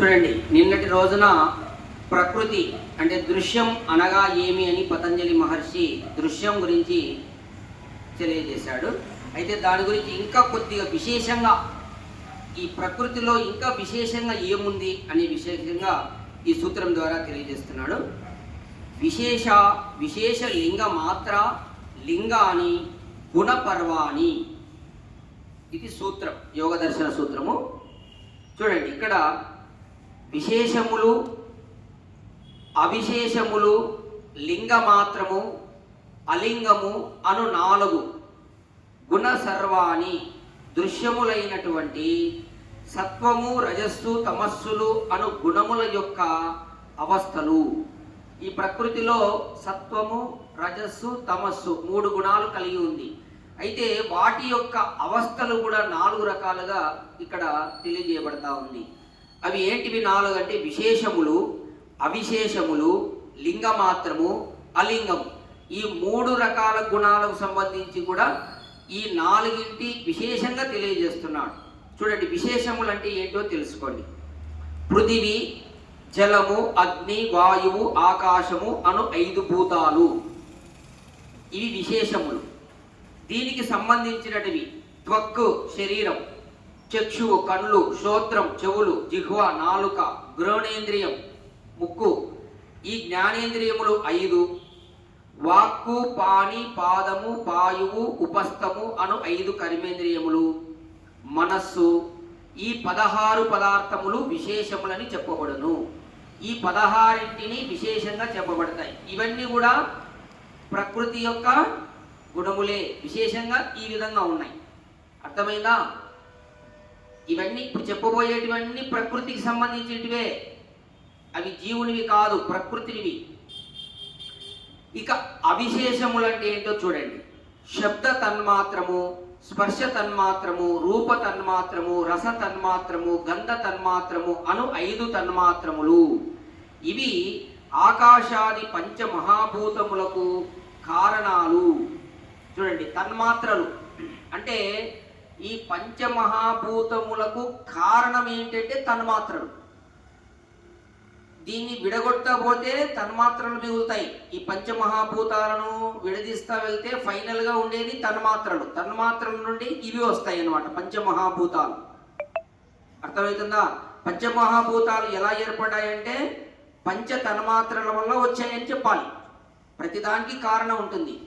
చూడండి నిన్నటి రోజున ప్రకృతి అంటే దృశ్యం అనగా ఏమి అని పతంజలి మహర్షి దృశ్యం గురించి తెలియజేశాడు. అయితే దాని గురించి ఇంకా కొద్దిగా విశేషంగా ఈ ప్రకృతిలో ఇంకా విశేషంగా ఏముంది అనే విశేషంగా ఈ సూత్రం ద్వారా తెలియజేస్తున్నాడు. విశేష విశేష లింగ మాత్ర లింగాని గుణపర్వాణి ఇది సూత్రం యోగ దర్శన సూత్రము. చూడండి ఇక్కడ విశేషములు అవిశేషములు లింగ మాత్రము అలింగము అను నాలుగు గుణ సర్వాణి దృశ్యములైనటువంటి సత్వము రజస్సు తమస్సులు అను గుణముల యొక్క అవస్థలు. ఈ ప్రకృతిలో సత్వము రజస్సు తమస్సు మూడు గుణాలు కలిగి ఉంది. అయితే వాటి యొక్క అవస్థలు కూడా నాలుగు రకాలుగా ఇక్కడ తెలియజేయబడతా ఉంది. అవి ఏంటివి నాలుగు అంటే విశేషములు అవిశేషములు లింగమాత్రము అలింగం ఈ మూడు రకాల గుణాలకు సంబంధించి కూడా ఈ నాలుగింటి విశేషంగా తెలియజేస్తున్నాడు. చూడండి విశేషములు అంటే ఏంటో తెలుసుకోండి. పృథివీ జలము అగ్ని వాయువు ఆకాశము అను ఐదు భూతాలు. ఇవి విశేషములు. దీనికి సంబంధించినటివి. త్వక్కు శరీరం చక్షువు కళ్ళు శ్రోత్రం చెవులు జిహ్వ నాలుక గ్రహణేంద్రియం ముక్కు. ఈ జ్ఞానేంద్రియములు ఐదు. వాక్కు పాణి పాదము పాయువు ఉపస్థము అను ఐదు కర్మేంద్రియములు. మనస్సు. ఈ పదహారు పదార్థములు విశేషములని చెప్పబడును. ఈ పదహారింటిని విశేషంగా చెప్పబడతాయి. ఇవన్నీ కూడా ప్రకృతి యొక్క గుణములే. విశేషంగా ఈ విధంగా ఉన్నాయి. అర్థమైందా? ఇవన్నీ ఇప్పుడు చెప్పబోయేటివన్నీ ప్రకృతికి సంబంధించినటివే. అవి జీవునివి కాదు ప్రకృతినివి. ఇక అవిశేషములు అంటే ఏంటో చూడండి. శబ్ద తన్మాత్రము స్పర్శ తన్మాత్రము రూప తన్మాత్రము రస తన్మాత్రము గంధ తన్మాత్రము అను ఐదు తన్మాత్రములు. ఇవి ఆకాశాది పంచమహాభూతములకు కారణాలు. చూడండి తన్మాత్రలు. అంటే ఈ పంచమహాభూతములకు కారణం ఏంటంటే తన్మాత్రలు. దీన్ని విడగొట్టబోతే తన్మాత్రలు మిగులుతాయి. ఈ పంచమహాభూతాలను విడదీస్తా వెళ్తే ఫైనల్గా ఉండేది తన్మాత్రలు. తన్మాత్రల నుండి ఇవి వస్తాయి అన్నమాట పంచమహాభూతాలు. అర్థమవుతుందా? పంచమహాభూతాలు ఎలా ఏర్పడ్డాయంటే పంచ తన్మాత్రల వల్ల వచ్చాయని చెప్పాలి. ప్రతిదానికి కారణం ఉంటుంది.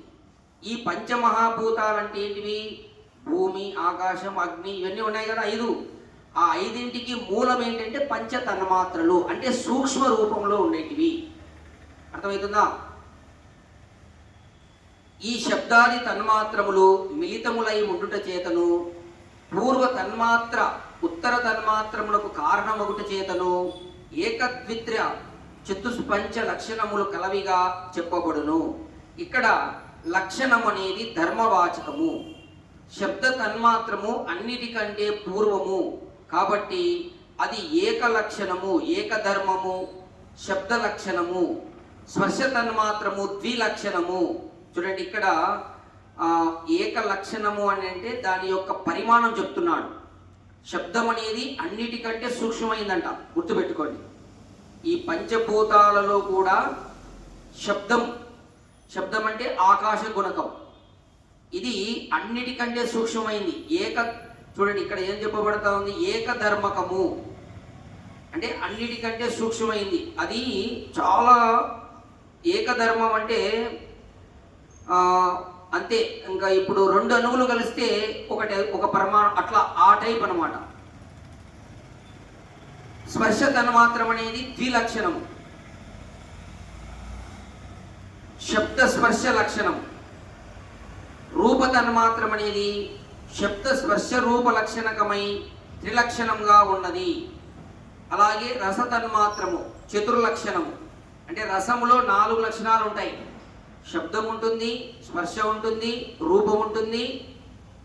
ఈ పంచమహాభూతాలు అంటే ఏంటివి? భూమి ఆకాశం అగ్ని ఇవన్నీ ఉన్నాయి కదా ఐదు. ఆ ఐదింటికి మూలం ఏంటంటే పంచ తన్మాత్రలు అంటే సూక్ష్మ రూపంలో ఉండేటివి. అర్థమవుతుందా? ఈ శబ్దాది తన్మాత్రములు మిళితములై ఉండుట చేతను పూర్వ తన్మాత్ర ఉత్తర తన్మాత్రములకు కారణమగుట చేతను ఏకద్విత్ర చతుస్పంచ లక్షణములు కలవిగా చెప్పబడును. ఇక్కడ లక్షణం అనేది ధర్మవాచకము. శబ్ద తన్మాత్రము అన్నిటికంటే పూర్వము. కాబట్టి అది ఏక లక్షణము ఏకధర్మము శబ్ద లక్షణము స్పర్శ తన్మాత్రము ద్విలక్షణము. చూడండి ఇక్కడ ఏక లక్షణము అని అంటే దాని యొక్క పరిమాణం చెప్తున్నాడు. శబ్దం అనేది అన్నిటికంటే సూక్ష్మమైందంట. గుర్తుపెట్టుకోండి. ఈ పంచభూతాలలో కూడా శబ్దం శబ్దం అంటే ఆకాశ గుణకం. ఇది అన్నిటికంటే సూక్ష్మమైంది. ఏక చూడండి ఇక్కడ ఏం చెప్పబడతా ఉంది? ఏకధర్మకము. అంటే అన్నిటికంటే సూక్ష్మమైంది. అది చాలా ఏకధర్మం అంటే అంతే. ఇంకా ఇప్పుడు రెండు అణువులు కలిస్తే ఒకటి ఒక పరమా అట్లా ఆ టైప్ అన్నమాట. స్పర్శ తన్మాత్రం అనేది ద్విలక్షణం శబ్ద స్పర్శ లక్షణం తన్మాత్రం అనేది శబ్ద స్పర్శ రూప లక్షణకమై త్రిలక్షణంగా ఉన్నది. అలాగే రస తన్మాత్రము చతుర్లక్షణము. అంటే రసములో నాలుగు లక్షణాలు ఉంటాయి. శబ్దం ఉంటుంది స్పర్శ ఉంటుంది రూపం ఉంటుంది.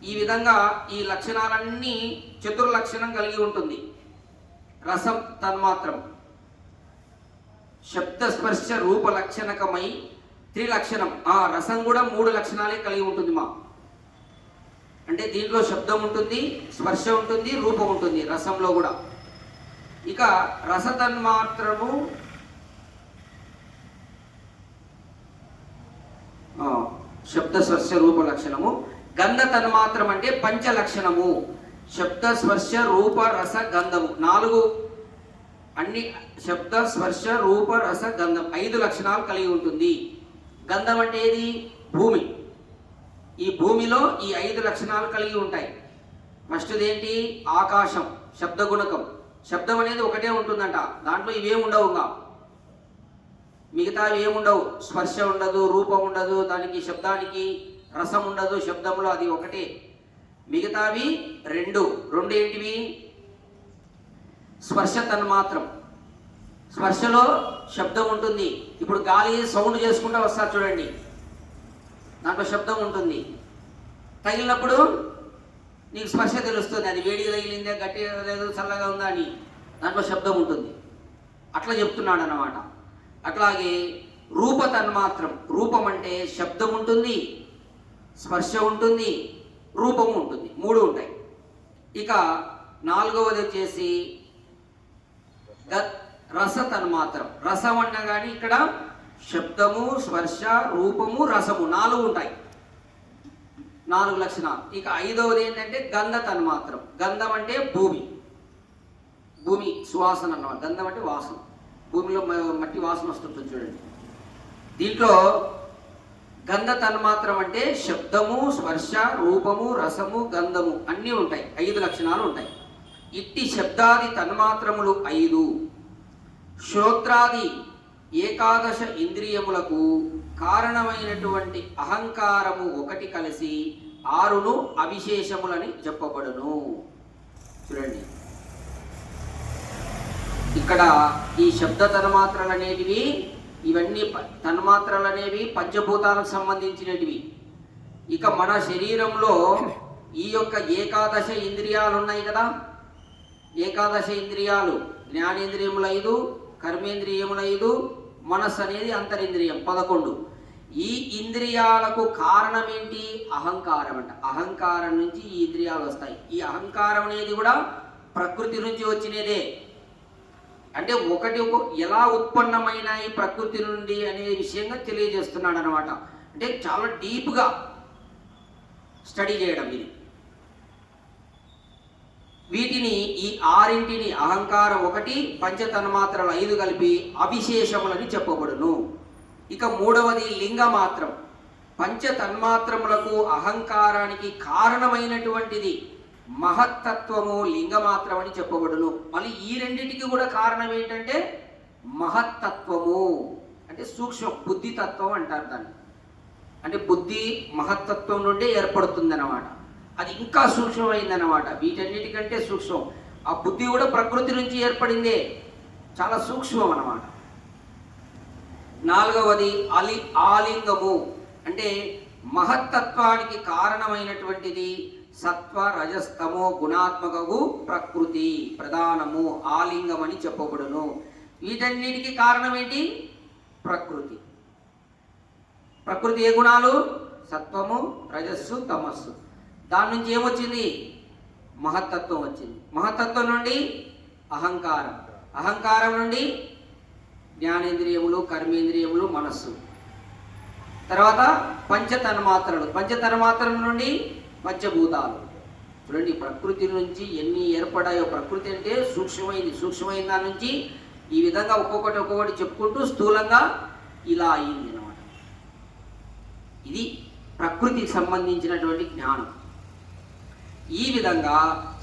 ఈ విధంగా ఈ లక్షణాలన్నీ చతుర్లక్షణం కలిగి ఉంటుంది. రసం తన్మాత్రం శబ్ద స్పర్శ రూప లక్షణకమై త్రిలక్షణం. ఆ రసం కూడా మూడు లక్షణాలే కలిగి ఉంటుంది మా అంటే దీంట్లో శబ్దం ఉంటుంది స్పర్శ ఉంటుంది రూపం ఉంటుంది రసంలో కూడా. ఇక రసతన్మాత్రము శబ్ద స్పర్శ రూప లక్షణము. గంధ తన్మాత్రం అంటే పంచ లక్షణము. శబ్ద స్పర్శ రూప రస గంధము. నాలుగు అన్ని శబ్ద స్పర్శ రూప రస గంధం. ఐదు లక్షణాలు కలిగి ఉంటుంది. గంధం అంటే ఏది? భూమి. ఈ భూమిలో ఈ ఐదు లక్షణాలు కలిగి ఉంటాయి. ఫస్ట్ ఏంటి ఆకాశం శబ్ద గుణకం శబ్దం అనేది ఒకటే ఉంటుందంట. దాంట్లో ఇవేం ఉండవు ఇంకా. మిగతా ఏముండవు స్పర్శ ఉండదు రూపం ఉండదు దానికి శబ్దానికి రసం ఉండదు శబ్దంలో అది ఒకటే. మిగతావి రెండు. రెండు ఏంటివి? స్పర్శ తన్మాత్రం స్పర్శలో శబ్దం ఉంటుంది. ఇప్పుడు గాలి సౌండ్ చేసుకుంటూ వస్తారు చూడండి. దాంట్లో శబ్దం ఉంటుంది. తగిలినప్పుడు నీకు స్పర్శ తెలుస్తుంది. అది వేడిగా తగిలిందే గట్టిగా లేదు చల్లగా ఉందా అని. దాంట్లో శబ్దం ఉంటుంది. అట్లా చెప్తున్నాడు అన్నమాట అట్లాగే రూప తన్మాత్రం రూపం అంటే శబ్దం ఉంటుంది స్పర్శ ఉంటుంది రూపము ఉంటుంది. మూడు ఉంటాయి. ఇక నాలుగవది వచ్చేసి రస తన్మాత్రం. రసం అన్నా కానీ ఇక్కడ శబ్దము స్పర్శ రూపము రసము నాలుగు ఉంటాయి. నాలుగు లక్షణాలు. ఇక ఐదవది ఏంటంటే గంధ తన్మాత్రం. గంధం అంటే భూమి. భూమి సువాసన అన్నమాట. గంధం అంటే వాసన. భూమిలో మట్టి వాసన వస్తుంటుంది చూడండి. దీంట్లో గంధ తన్మాత్రం అంటే శబ్దము స్పర్శ రూపము రసము గంధము అన్నీ ఉంటాయి. ఐదు లక్షణాలు ఉంటాయి. ఇట్టి శబ్దాది తన్మాత్రములు ఐదు. శ్రోత్రాది ఏకాదశ ఇంద్రియములకు కారణమైనటువంటి అహంకారము ఒకటి కలిసి ఆరును అవిశేషములని చెప్పబడును. చూడండి. ఇక్కడ ఈ శబ్ద తన్మాత్రలనేటివి ఇవన్నీ ప- అనేవి పంచభూతాలకు సంబంధించినటివి. ఇక మన శరీరంలో ఈ యొక్క ఏకాదశ ఇంద్రియాలు ఉన్నాయి కదా. ఏకాదశ ఇంద్రియాలు జ్ఞానేంద్రియములు ఐదు కర్మేంద్రియములు ఐదు మనస్సు అనేది అంతరింద్రియం పదకొండు. ఈ ఇంద్రియాలకు కారణం ఏంటి అహంకారం అంట అహంకారం నుంచి ఈ ఇంద్రియాలు వస్తాయి. ఈ అహంకారం అనేది కూడా ప్రకృతి నుంచి వచ్చినదే. అంటే ఒకటి ఒక ఎలా ఉత్పన్నమైనాయి ప్రకృతి నుండి అనే విషయంగా తెలియజేస్తున్నాడు అనమాట అంటే చాలా డీప్గా స్టడీ చేయడం ఇది. వీటిని ఈ ఆరింటిని అహంకారం ఒకటి పంచతన్మాత్రలు ఐదు కలిపి అవిశేషములని చెప్పబడును. ఇక మూడవది లింగమాత్రం. పంచతన్మాత్రములకు అహంకారానికి కారణమైనటువంటిది మహత్తత్వము లింగమాత్రం అని చెప్పబడును. మళ్ళీ ఈ రెండింటికి కూడా కారణం ఏంటంటే మహత్తత్వము. అంటే సూక్ష్మ బుద్ధితత్వం అంటారు దాన్ని. అంటే బుద్ధి మహత్తత్వం నుండే ఏర్పడుతుంది అన్నమాట అది ఇంకా సూక్ష్మమైందన్నమాట. వీటన్నిటికంటే సూక్ష్మం. ఆ బుద్ధి కూడా ప్రకృతి నుంచి ఏర్పడిందే. చాలా సూక్ష్మం అన్నమాట నాలుగవది అలి ఆలింగము. అంటే మహత్తత్వానికి కారణమైనటువంటిది సత్వ రజస్తమో గుణాత్మకము ప్రకృతి ప్రధానము ఆలింగం అని చెప్పబడును. వీటన్నిటికీ కారణం ఏంటి ప్రకృతి. ప్రకృతి ఏ గుణాలు? సత్వము రజస్సు తమస్సు. దాని నుంచి ఏమొచ్చింది? మహత్తత్వం వచ్చింది. మహత్తత్వం నుండి అహంకారం. అహంకారం నుండి జ్ఞానేంద్రియములు కర్మేంద్రియములు మనస్సు. తర్వాత పంచతన్మాత్రలు. పంచతన్మాత్రల నుండి పంచభూతాలు. చూడండి ప్రకృతి నుంచి ఎన్ని ఏర్పడాయో. ప్రకృతి అంటే సూక్ష్మమైంది. సూక్ష్మమైన దాని నుంచి ఈ విధంగా ఒక్కొక్కటి ఒక్కొక్కటి చెప్పుకుంటూ స్థూలంగా ఇలా అయింది అనమాట ఇది ప్రకృతికి సంబంధించినటువంటి జ్ఞానం. ఈ విధంగా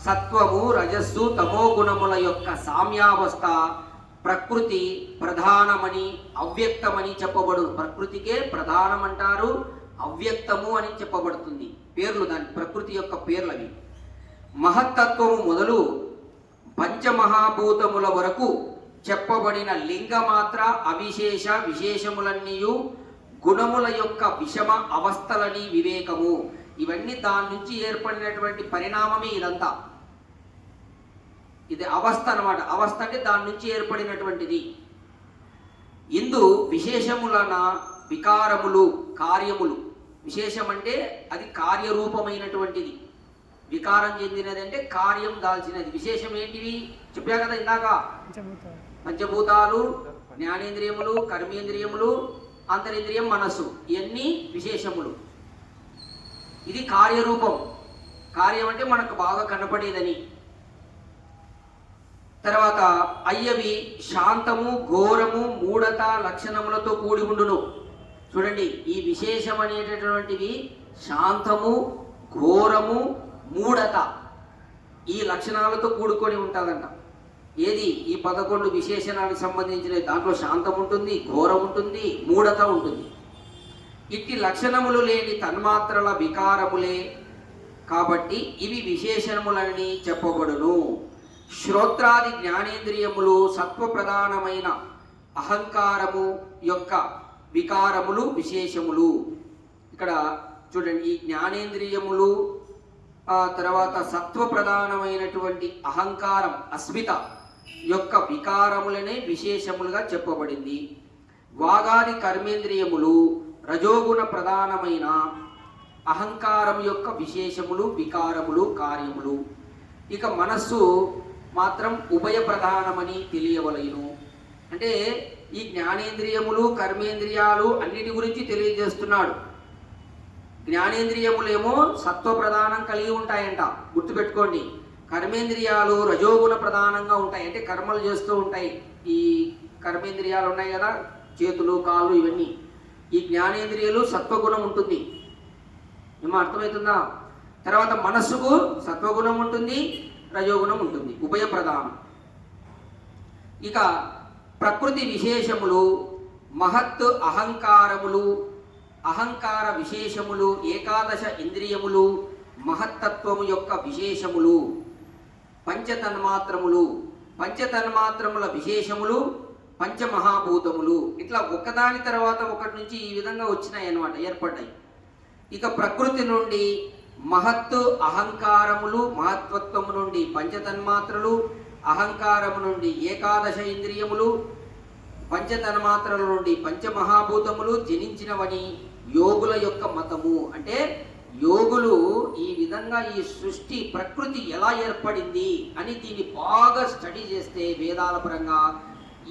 సత్వము రజస్సు తమో గుణముల యొక్క సామ్యావస్థ ప్రకృతి ప్రధానమని అవ్యక్తమని చెప్పబడు ప్రకృతికే ప్రధానమంటారు అవ్యక్తము అని చెప్పబడుతుంది. పేర్లు దాని ప్రకృతి యొక్క పేర్లవి. మహత్తత్వము మొదలు పంచమహాభూతముల వరకు చెప్పబడిన లింగమాత్ర అవిశేష విశేషములన్నీయు గుణముల యొక్క విషమ అవస్థలని వివేకము. ఇవన్నీ దాని నుంచి ఏర్పడినటువంటి పరిణామమే ఇదంతా. ఇది అవస్థ అనమాట అవస్థ అంటే దాని నుంచి ఏర్పడినటువంటిది. ఇందు విశేషములన వికారములు కార్యములు. విశేషం అంటే అది కార్యరూపమైనటువంటిది. వికారం చెందినది అంటే కార్యం దాల్చినది. విశేషం ఏంటివి చెప్పా కదా ఇందాక. పంచభూతాలు జ్ఞానేంద్రియములు కర్మేంద్రియములు అంతరింద్రియం మనస్సు. ఇవన్నీ విశేషములు. ఇది కార్యరూపం. కార్యం అంటే మనకు బాగా కనపడేదని. తర్వాత అయ్యవి శాంతము ఘోరము మూఢత లక్షణములతో కూడి ఉండును. చూడండి ఈ విశేషం అనేటటువంటివి శాంతము ఘోరము మూఢత ఈ లక్షణాలతో కూడుకొని ఉంటుందంట. ఏది? ఈ పదకొండు విశేషణానికి సంబంధించిన దాంట్లో శాంతం ఉంటుంది ఘోరం ఉంటుంది మూఢత ఉంటుంది. ఇట్టి లక్షణములు లేని తన్మాత్రల వికారములే కాబట్టి ఇవి విశేషణములన్నీ చెప్పబడును. శ్రోత్రాది జ్ఞానేంద్రియములు సత్వప్రధానమైన అహంకారము యొక్క వికారములు విశేషములు. ఇక్కడ చూడండి ఈ జ్ఞానేంద్రియములు ఆ తర్వాత సత్వప్రధానమైనటువంటి అహంకారం అస్మిత యొక్క వికారములనే విశేషములుగా చెప్పబడింది. వాగాది కర్మేంద్రియములు రజోగుణ ప్రధానమైన అహంకారం యొక్క విశేషములు వికారములు కార్యములు. ఇక మనస్సు మాత్రం ఉభయ ప్రధానమని తెలియవలయును అంటే ఈ జ్ఞానేంద్రియములు కర్మేంద్రియాలు అన్నిటి గురించి తెలియజేస్తున్నాడు. జ్ఞానేంద్రియములేమో సత్వ ప్రధానం కలిగి ఉంటాయంట. గుర్తుపెట్టుకోండి. కర్మేంద్రియాలు రజోగుణ ప్రధానంగా ఉంటాయి. అంటే కర్మలు చేస్తూ ఉంటాయి. ఈ కర్మేంద్రియాలు ఉన్నాయి కదా? చేతులు కాళ్ళు ఇవన్నీ. ఈ జ్ఞానేంద్రియాలు సత్వగుణం ఉంటుంది. ఏమో అర్థమవుతుందా? తర్వాత మనస్సుకు సత్వగుణం ఉంటుంది రజోగుణం ఉంటుంది. ఉభయ ప్రధానం ఇక ప్రకృతి విశేషములు మహత్ అహంకారములు అహంకార విశేషములు ఏకాదశ ఇంద్రియములు మహత్తత్వము యొక్క విశేషములు పంచతన్మాత్రములు పంచతన్మాత్రముల విశేషములు పంచమహాభూతములు. ఇట్లా ఒకదాని తర్వాత ఒకటి నుంచి ఈ విధంగా వచ్చినాయి అనమాట ఏర్పడ్డాయి. ఇక ప్రకృతి నుండి మహత్తు అహంకారములు మహత్వత్వము నుండి పంచతన్మాత్రలు అహంకారము నుండి ఏకాదశ ఇంద్రియములు పంచతన్మాత్రల నుండి పంచమహాభూతములు జనించినవని యోగుల యొక్క మతము. అంటే యోగులు ఈ విధంగా ఈ సృష్టి ప్రకృతి ఎలా ఏర్పడింది అని దీన్ని బాగా స్టడీ చేస్తే వేదాల పరంగా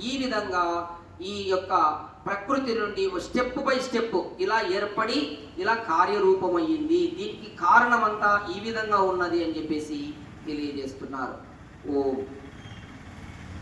ఈ విధంగా ఈ యొక్క ప్రకృతి నుండి స్టెప్ బై స్టెప్ ఇలా ఏర్పడి ఇలా కార్యరూపమయ్యింది. దీనికి కారణమంతా ఈ విధంగా ఉన్నది అని చెప్పేసి తెలియజేస్తున్నారు. ఓ.